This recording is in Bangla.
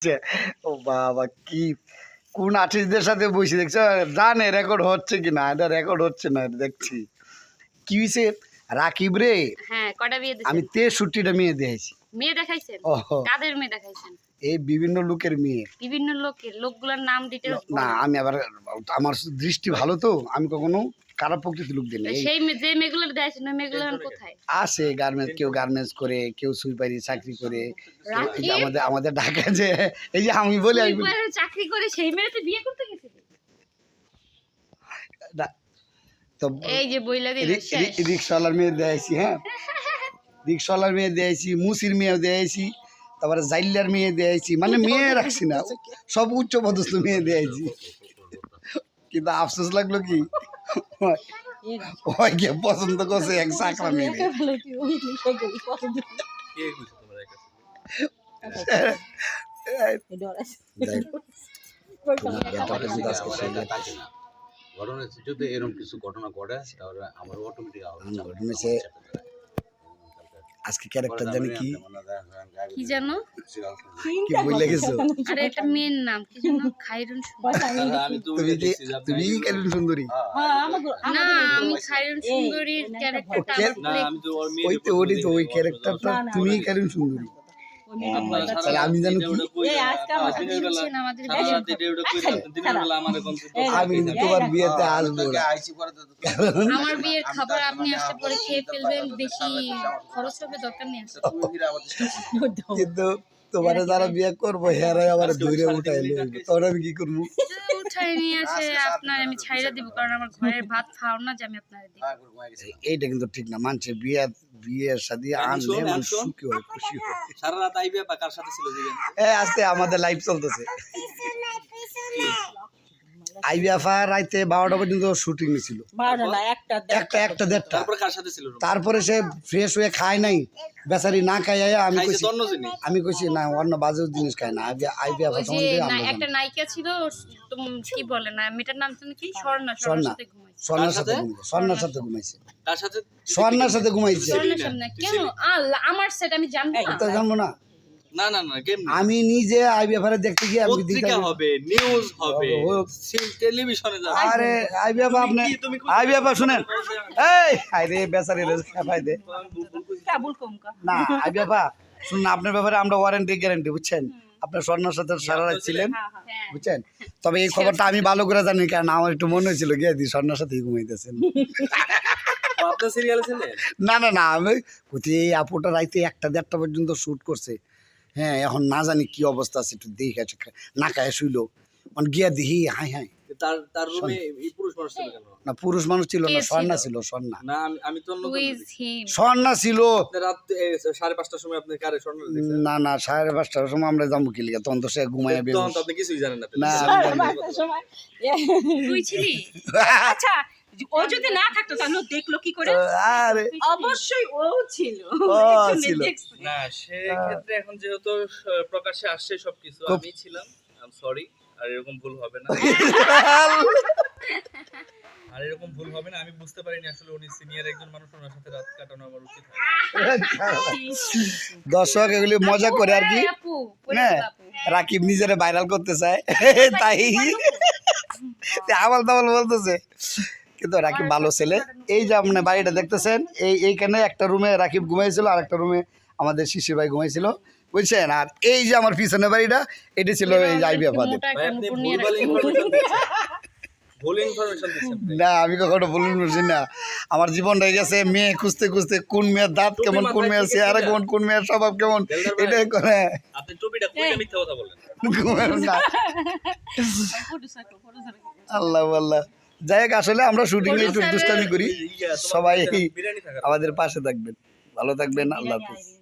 হচ্ছে। ও বাবা কি কোন আর্টিস্টদের সাথে বসে দেখছ? জানে রেকর্ড হচ্ছে কি না এটা রেকর্ড হচ্ছে না দেখছি। কি হয়েছে রাকিব রে। হ্যাঁ কটা বিয়ে আমি দিয়েছেন তেষট্টিটা মেয়ে দিয়েছি মেয়ে দেখাইছেন? কাদের মেয়ে দেখাইছেন? এই বিভিন্ন লোকের মেয়ে। বিভিন্ন লোকের লোকগুলোর নাম ডিটেলস না আমি আবার আমার দৃষ্টি ভালো তো আমি কখনো খারাপ প্রকৃতির লোক দিই না এই সেই যে মেয়েগুলো দেখাইছেন ওই মেয়েগুলো কোথায়? আসে গার্মেন্টস কেউ গার্মেন্টস করে কেউ সুইপারি চাকরি করে। এই যে আমাদের আমাদের ঢাকা যে এই যে আমি বলি আমি চাকরি করে সেই মেয়েতে বিয়ে করতে গেছিল তো এই যে বইলা দিল রিক্সাওয়ালার মেয়ে দিয়েছি হ্যাঁ? রিক্সাওয়ালার মেয়ে দিয়েছি মুসির মেয়ে দিয়েছি তারপরে জাইল্লার মেয়ে দিয়েছি মানে মেয়ে রাখছি না সব উচ্চ পদস্থ মেয়ে দিয়েছি কিন্তু আফসোস লাগল কি? ওই কে পছন্দ করছে এক চাকরা মেয়ে ঘটনা যদি এরকম কিছু ঘটনা ঘটে তাহলে আমার অটোমেটিক না, ঘটনা সে- আজকে ক্যারেক্টার জানি কি? কি জানো? কি বলে গেছো? আরে এটা মেয়ের নাম। কি জানো? খাইরুন সুন্দরী। তুমি কি তুমি কেমন সুন্দরী। না আমি খাইরুন সুন্দরীর ক্যারেক্টারটা ওই তো ওই তো তো ওই ক্যারেক্টারটা তুমি খাইরুন সুন্দরী। আমি জানি আমি তোমার বিয়েতে আসব আমার বিয়ের খাবার আপনি আসতে পরে খেয়ে ফেলবেন বেশি খরচ হবে দরকার নেই কিন্তু তোমার যারা বিয়ে করব হেরাই আবার দূরে উঠাই লইবে তখন আমি কি করব? উঠাই নিয়ে আসে আপনার আমি ছাইরা দিব কারণ আমার ঘরের ভাত খাও না যে আমি আপনার দিব এইটা কিন্তু ঠিক না মানছে বিয়ে আনলে মানুষ সুখী হয় খুশি হয়। সারা রাত আইবে বা কার সাথে ছিল জিজ্ঞেস এ আজকে আমাদের লাইফ চলতেছে। আইবি আফা রাইতে বারোটা পর্যন্ত শুটিং ছিল। একটা একটা একটা দেড়টা। তারপর কার সাথে ছিল তারপরে সে ফ্রেশ হয়ে খায় নাই। বেচারি না খাই আমি কইছি আমি কইছি না অন্য বাজে জিনিস খায় না আইবি আইবি আফা ওই যে সম্বন্ধে একটা নায়িকা ছিল কি বলে না মেয়েটার নাম ছিল কি? স্বর্ণা স্বর্ণার স্বর্ণা। সাথে ঘুমাইছে। স্বর্ণার সাথে স্বর্ণার সাথে ঘুমাইছে। স্বর্ণার সাথে ঘুমাইছে। কেন? আমার সেট আমি জানব না। তো জানব না। না না না কেমনি? আমি নিজে আইবি আফারে দেখতে গিয়ে আমি দিতে পত্রিকা হবে নিউজ হবে। টেলিভিশনে যাবে। আরে আইবি আফা আপনি আইবি আফা শুনেন। এই আইরে বেচারি রে খাই দে। না আইবি আফা শুনুন আপনার ব্যাপারে আমরা ওয়ারেন্টি গ্যারান্টি বুঝছেন? আপনার স্বর্ণার সাথে সারা রাত ছিলেন হ্যাঁ বুঝছেন? তবে এই খবরটা আমি ভালো করে জানি কারণ আমার একটু মনে হয়েছিল গিয়ে দি স্বর্ণার সাথেই ঘুমাইতেছেন। আপনার সিরিয়ালে ছিলেন? না না না আমি কোথায় আপুটা রাইতে একটা দেড়টা পর্যন্ত শ্যুট করছে। হ্যাঁ এখন না জানি কি অবস্থা আছে একটু দেখে আছে না খায় শুইলো। মানে গিয়া দিহি হাই হাই। তার তার রুমে পুরুষ মানুষ ছিল কেন? না পুরুষ মানুষ ছিল না স্বর্ণা ছিল? স্বর্ণা। না আমি আমি তো অন্য হু ইজ হিম স্বর্ণা ছিল। রাত সাড়ে পাঁচটার সময় আপনি কারে স্বর্ণ না না সাড়ে পাঁচটার সময় আমরা যাব কি লিগে? তখন তো সে ঘুমাইয়া তখন তো আপনি কিছুই জানেন না। না তুই ছিলি? আচ্ছা ও যদি না থাকতো তাহলে ও দেখল কি করে? আরে। অবশ্যই ও ছিল। ও ছিল। না সেক্ষেত্রে এখন যেহেতু স- প্রকাশ্যে আসছে সবকিছু আমি ছিলাম। আই সরি আর এরকম ভুল হবে না। আর এরকম ভুল হবে না আমি বুঝতে পারিনি আসলে উনি সিনিয়র একজন মানুষ ওনার সাথে রাত কাটানো আমার উচিত হয় দর্শক এগুলি মজা করে আর কি। এই হ্যাঁ রাকিব নিজেরে ভাইরাল করতে চায়। তাই। আবাল তাবাল বলতেছে। কিন্তু রাকিব ভালো ছেলে। এই যে আপনি বাড়িটা দেখতেছেন এই এইখানে একটা রুমে রাকিব ঘুমাইছিল আর একটা রুমে আমাদের শিশির ভাই ঘুমাইছিল। বুঝছেন? আর এই যে আমার পিছনে বাড়িটা এটি ছিল এই যে আইবি আপাদের ভুল। না আমি কখনো বলুন বুঝি না। আমার জীবন হয়ে গেছে মেয়ে খুঁজতে খুঁজতে কোন মেয়ের দাঁত কেমন কোন মেয়ের চেহারা কেমন কোন মেয়ের স্বভাব কেমন এটাই করে। কে। আল্লাহ আল্লাহ। যাই হোক আসলে আমরা শুটিং একটু দুষ্টামি করি। সবাই আমাদের পাশে থাকবেন। ভালো থাকবেন আল্লাহ হাফিজ।